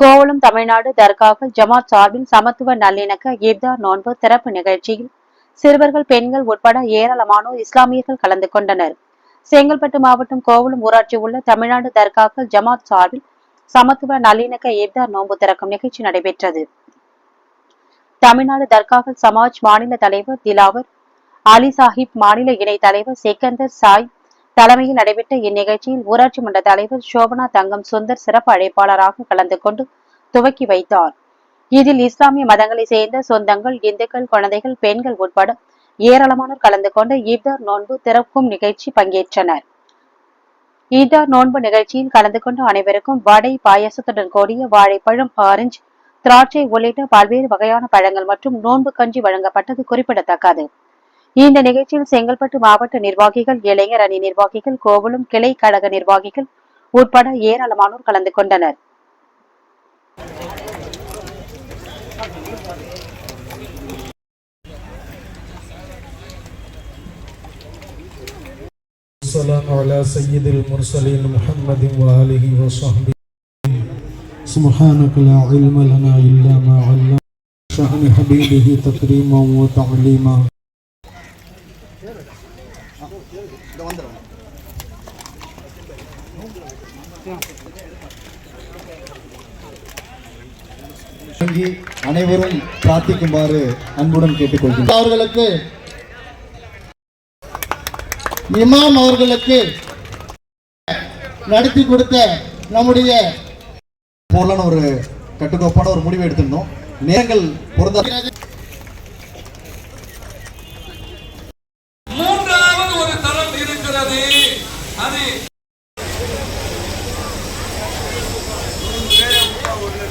கோவளம் தமிழ்நாடு தர்காக்கள் ஜமாத் சார்பில் சமத்துவ நல்லிணக்க இப்தார் நோன்பு திறப்பு நிகழ்ச்சியில் சிறுவர்கள் பெண்கள் உட்பட ஏராளமானோர் இஸ்லாமியர்கள் கலந்து கொண்டனர். செங்கல்பட்டு மாவட்டம் கோவளம் ஊராட்சி உள்ள தமிழ்நாடு தர்காக்கள் ஜமாத் சார்பில் சமத்துவ நல்லிணக்க இப்தார் நோன்பு திறக்கும் நிகழ்ச்சி நடைபெற்றது. தமிழ்நாடு தர்காக்கள் சமாஜ் மாநில தலைவர் திலாவர் அலி சாஹிப் மாநில இணை தலைவர் செகந்தர் சாய் தலைமையில் நடைபெற்ற இந்நிகழ்ச்சியில் ஊராட்சி மன்ற தலைவர் சோபனா தங்கம் சுந்தர் சிறப்பு அழைப்பாளராக கலந்து கொண்டு துவக்கி வைத்தார். இதில் இஸ்லாமிய மதங்களை சேர்ந்த சொந்தங்கள் இந்துக்கள் குழந்தைகள் பெண்கள் உட்பட ஏராளமானோர் கலந்து கொண்டு ஈப்தார் நோன்பு திறக்கும் நிகழ்ச்சி பங்கேற்றனர். ஈப்தார் நோன்பு நிகழ்ச்சியில் கலந்து கொண்ட அனைவருக்கும் வடை பாயசத்துடன் கூடிய வாழைப்பழம் ஆரஞ்சு திராட்சை உள்ளிட்ட பல்வேறு வகையான பழங்கள் மற்றும் நோன்பு கஞ்சி வழங்கப்பட்டது குறிப்பிடத்தக்கது. இந்த நிகழ்ச்சியில் செங்கல்பட்டு மாவட்ட நிர்வாகிகள் இளைஞர் அணி நிர்வாகிகள் கோவளம் கிளை கழக நிர்வாகிகள் உட்பட ஏராளமானோர் கலந்து கொண்டனர் السلام على سيد المرسلين محمد وآله وصحبه سبحانك لا علم لنا إلا ما علمنا شأن حبيبه تكريما وتعليما வணங்கி அனைவரும் பிரார்த்திக்குமாறு அன்புடன் கேட்டுக்கொள்கிறேன். அவர்களுக்கு இமாம் அவர்களுக்கு நடத்தி கொடுத்த நம்முடைய போலான ஒரு கட்டுக்கோப்பான ஒரு முடிவு எடுத்திருந்தோம். நேரங்கள் பொருந்த అది ಬೇರೆ ಊಟ ಒಳ್ಳೆ